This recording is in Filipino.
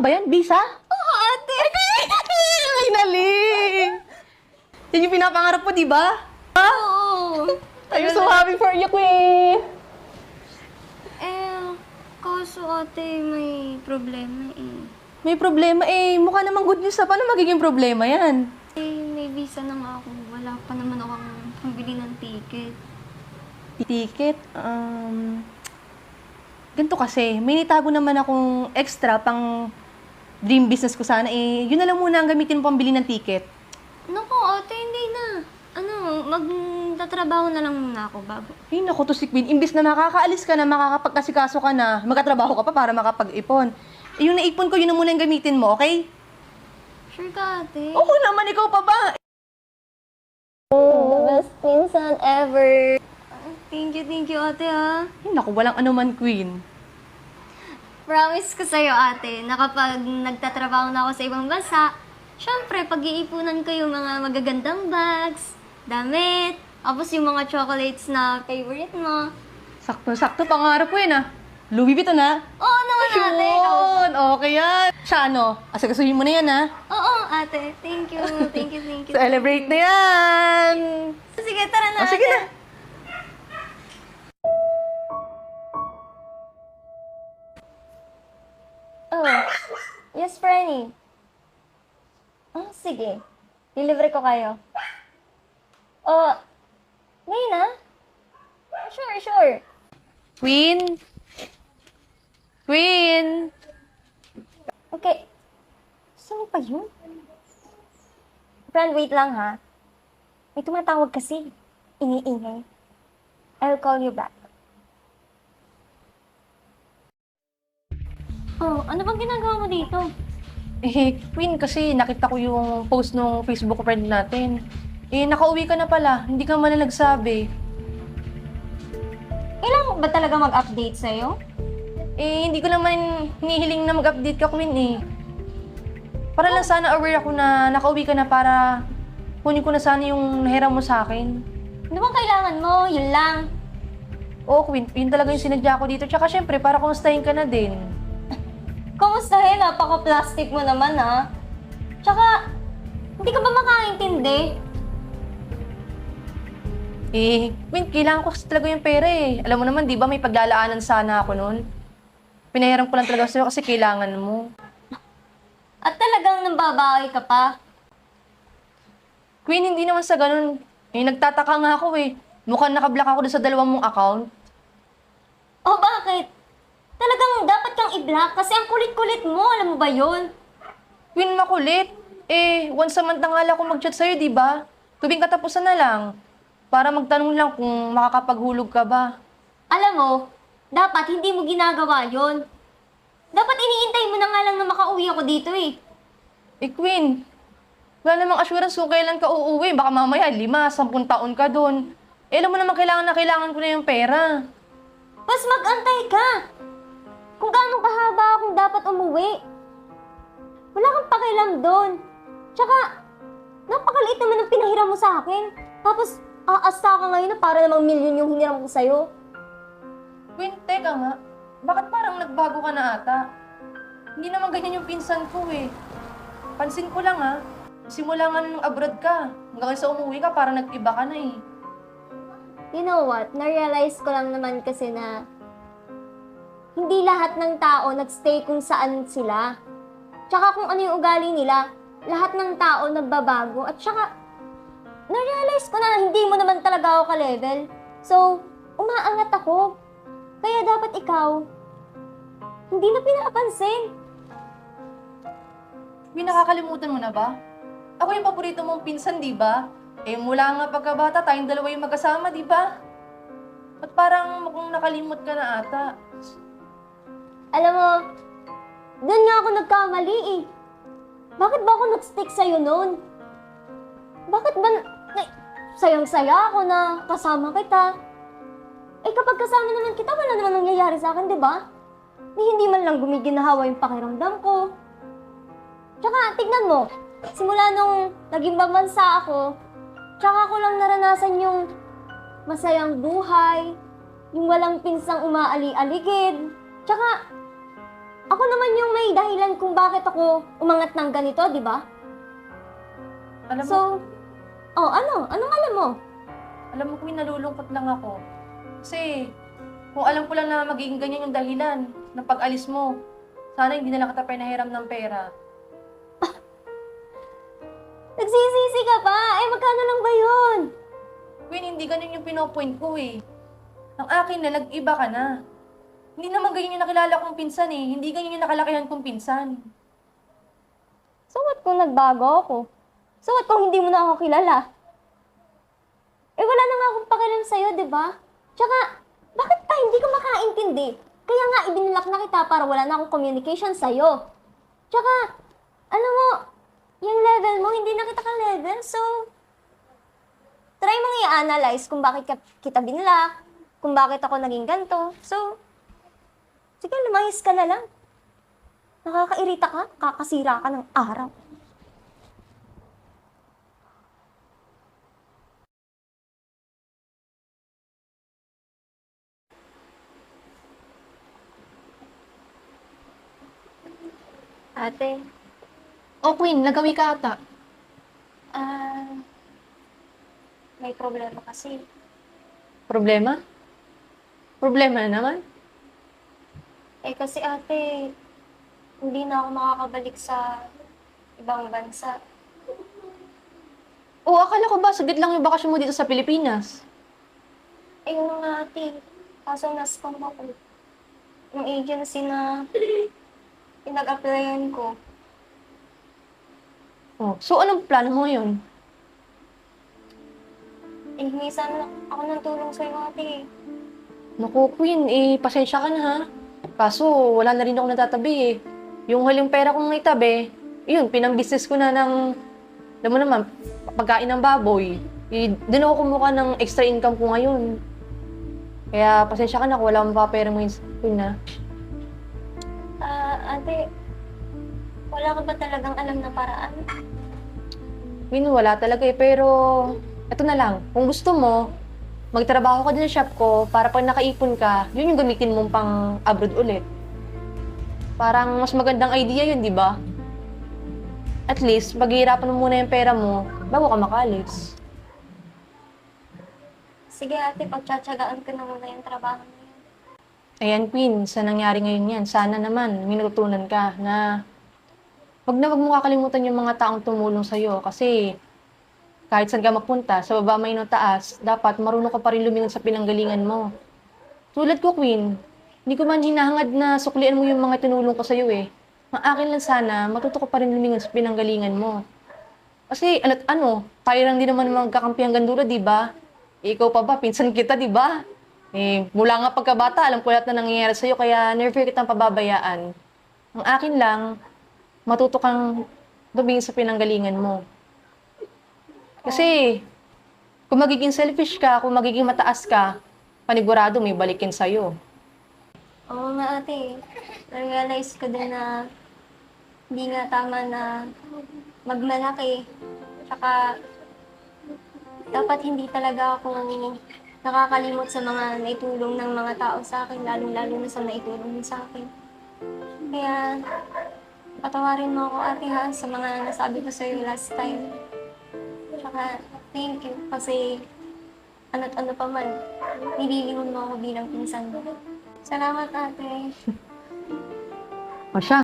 ba yan? Visa? Oo, ate. Ay, naling! Yan yung pinapangarap mo, di ba? Oo. I'm so happy for you, Queen! Eh, kaso ate, may problema eh. May problema eh. Mukha namang good news na. Paano magiging problema yan? Eh, may visa na nga ako. Wala pa naman akong pambili ng ticket. Ticket? Um, ganito kasi, may nitago naman akong extra pang dream business ko sana. Eh, yun na lang muna ang gamitin mo pambili ng ticket. Naku, ate, hindi na. Ano, magtatrabaho na lang muna ako bago. Ay, naku to si Queen. Imbis na makakaalis ka na, makakapagkasikaso ka na, magkatrabaho ka pa para makapag-ipon. Eh, yung naipon ko, yun na muna yung gamitin mo, okay? Sure ka, ate? Oo naman, ikaw pa ba? The best pinsan ever. Thank you, thank you, ate, ha. Ay, naku, walang anuman, Queen. Promise ko sa'yo, ate, na kapag nagtatrabaho na ako sa ibang bansa, syempre, pag-iipunan ko yung mga magagandang bags, damit, tapos yung mga chocolates na favorite mo. Sakto-sakto, pangarap ko yun ah. Louis Vuitton na. Oo naman, ate. Yun, okay yan. Siya ano, asagasuhin mo na yan ah. Oo, ate. Thank you, thank you, thank you. Celebrate na yan. Sige, tara na, O, sige ate. na. Franny. Oh, sige. Deliver ko kayo. Oh, ngayon na? Sure, sure. Queen? Queen? Okay. Saan pa yun? Friend, wait lang ha. May tumatawag kasi. Iniingay. I'll call you back. Oh, ano bang ginagawa mo dito? Eh, Queen, kasi nakita ko yung post ng Facebook friend natin. Eh, nakauwi ka na pala. Hindi ka man na nagsabi. Kailangan ba talaga mag-update sa'yo? Eh, hindi ko naman hinihiling na mag-update ka, Queen eh. Para lang sana aware ako na nakauwi ka na para kunin ko na sana yung nahiram mo sa akin. Ano bang kailangan mo? Yun lang. Oo, Queen, yun talaga yung sinadya ko dito. Tsaka syempre, para kumustahin ka na din. Napaka-plastic mo naman ha. Tsaka, hindi ka ba makaintindi? Eh, Queen, kailangan ko kasi talaga yung pera eh. Alam mo naman, di ba, may paglalaanan sana ako noon. Pinahiram ko lang talaga sa'yo kasi kailangan mo. At talagang nambabawi ka pa? Queen, hindi naman sa ganun. Eh, nagtataka nga ako eh. Mukhang nakablock ako doon sa dalawang mong account. O bakit? Talagang dapat kang i-block kasi ang kulit-kulit mo, alam mo ba yun? Queen, makulit. Eh, once a month na nga lang ako mag-chat sa'yo, di ba? Tubing katapusan na lang. Para magtanong lang kung makakapaghulog ka ba. Alam mo, dapat hindi mo ginagawa yon. Dapat iniintay mo na nga lang na makauwi ako dito eh. Eh, Queen, wala namang assurance kung kailan ka uuwi. Baka mamaya, lima, sampung taon ka doon. Eh, alam mo naman kailangan na kailangan ko na yung pera. Mas mag-antay ka. Kung gaano kahaba akong dapat umuwi. Wala kang pakialam doon. Tsaka, napakaliit naman ng pinahiram mo sa akin. Tapos, aasta ka ngayon na para namang milyon yung hiniram ko sa'yo. Queen, teka nga. Bakit parang nagbago ka na ata? Hindi naman ganyan yung pinsan ko eh. Pansin ko lang ha. Simula nga nung abroad ka. Hanggang sa umuwi ka, parang nag-iba ka na eh. You know what? Na-realize ko lang naman kasi na hindi lahat ng tao nagstay kung saan sila. Tsaka kung ano yung ugali nila, lahat ng tao nagbabago. At tsaka, na-realize ko na hindi mo naman talaga ako ka-level. So, umaangat ako. Kaya dapat ikaw, hindi na pinapansin. May nakakalimutan mo na ba? Ako yung paborito mong pinsan, di ba? Eh, mula nga pagkabata, tayong dalawa yung magkasama, di ba? At parang mukhang nakalimot ka na ata. Alam mo, doon nga ako nagkamali eh. Bakit ba ako nag-stick sa'yo noon? Bakit ba na- sayang-saya ako na kasama kita? Eh kapag kasama naman kita, wala naman nangyayari sa akin, di ba? Ni hindi man lang gumiginahawa yung pakiramdam ko. Tsaka, tignan mo, simula nung naging babansa ako, tsaka ko lang naranasan yung masayang buhay, yung walang pinsang umaali-aligid. Tsaka, Ako naman yung may dahilan kung bakit ako umangat ng ganito, di ba? Alam mo, So, oh, ano? Anong alam mo? alam mo, Queen, nalulungkot lang ako. Kasi, kung alam ko lang na magiging ganyan yung dahilan ng pag-alis mo, sana hindi na lang kita pinahiram ng pera. Nagsisisi ka pa? Eh, magkano lang ba yun? Queen, hindi ganun yung pinopoint ko eh. Ang akin na, nag-iba ka na. Hindi naman ganyan yung nakilala kong pinsan eh. Hindi ganyan yung nakalakihan kong pinsan. So what kung nagbago ako? So what kung hindi mo na ako kilala? Eh wala na nga akong pakialam sa'yo, di ba? Tsaka, bakit pa hindi ka makaintindi? Kaya nga ibinilak na kita para wala na akong communication sa'yo. Tsaka, alam mo, yung level mo, hindi na kita ka-level, so... Try mong i-analyze kung bakit ka, kita binilak, kung bakit ako naging ganito. So, sige, lumayas ka na lang. Nakakairita ka, kakasira ka ng araw. Ate, Oh, Queen, nagawi ka ata. ah... may problema kasi. Problema? Problema na naman? Eh kasi ate, hindi na ako makakabalik sa ibang bansa. Oo, akala ko ba, saglit lang yung bakasyon mo dito sa Pilipinas. Ayun na nga ate, kaso na-scam ako. Yung agency na pinag-applyan ko. Oh, so anong plano mo ngayon? Eh, hingi sana ako ng tulong sa'yo ate. Naku, Queen, eh, pasensya ka na ha. Kaso, wala na rin ako natatabi eh. Yung huling pera kong naitabi, yun, pinang-business ko na ng, alam mo naman, pagkain ng baboy. Eh, doon ako kumuha ng extra income ko ngayon. Kaya, pasensya ka na kung wala akong papera mo yun, na. Ah, ate, wala ka ba talagang alam na paraan? Queen, wala talaga eh, pero, eto na lang, kung gusto mo, magtrabaho ka din sa shop ko para pag nakaipon ka, yun yung gamitin mong pang abroad ulit. Parang mas magandang idea yun, di ba? At least, paghihirapan mo muna yung pera mo bago ka makalis. Sige ate, pagtsatsagaan ko na muna yung trabaho niyo. Ayan, Queen, sa nangyari ngayon yan, sana naman may natutunan ka na wag na wag mo kakalimutan yung mga taong tumulong sa'yo kasi kahit saan ka mapunta, sa baba may no taas, dapat marunong ka pa rin lumingon sa pinanggalingan mo. Tulad ko, Queen, hindi ko man hinahangad na suklian mo yung mga tinulong ko sa'yo eh. Ang akin lang sana, matuto ka pa rin lumingon sa pinanggalingan mo. Kasi, ano't ano, tayo lang din naman magkakampi hanggang dulo, di ba? Ikaw pa ba, pinsan kita, di ba? Eh, mula nga pagkabata, alam ko lahat na nangyayari sa'yo, kaya never kitang pababayaan. Ang akin lang, matuto kang lumingin sa pinanggalingan mo. Kasi, kung magiging selfish ka, kung magiging mataas ka, panigurado may balikin sa'yo. Oo nga ate, na-realize ko din na hindi nga tama na magmalaki. Tsaka, dapat hindi talaga ako nakakalimot sa mga naitulong ng mga tao sa akin, lalong-lalo na sa naitulong sa akin. Kaya, patawarin mo ako ate ha sa mga nasabi ko sa'yo last time. Tsaka, thank you kasi ano't ano pa man, nililingon mo ako bilang pinsan mo. Salamat ate. O siya,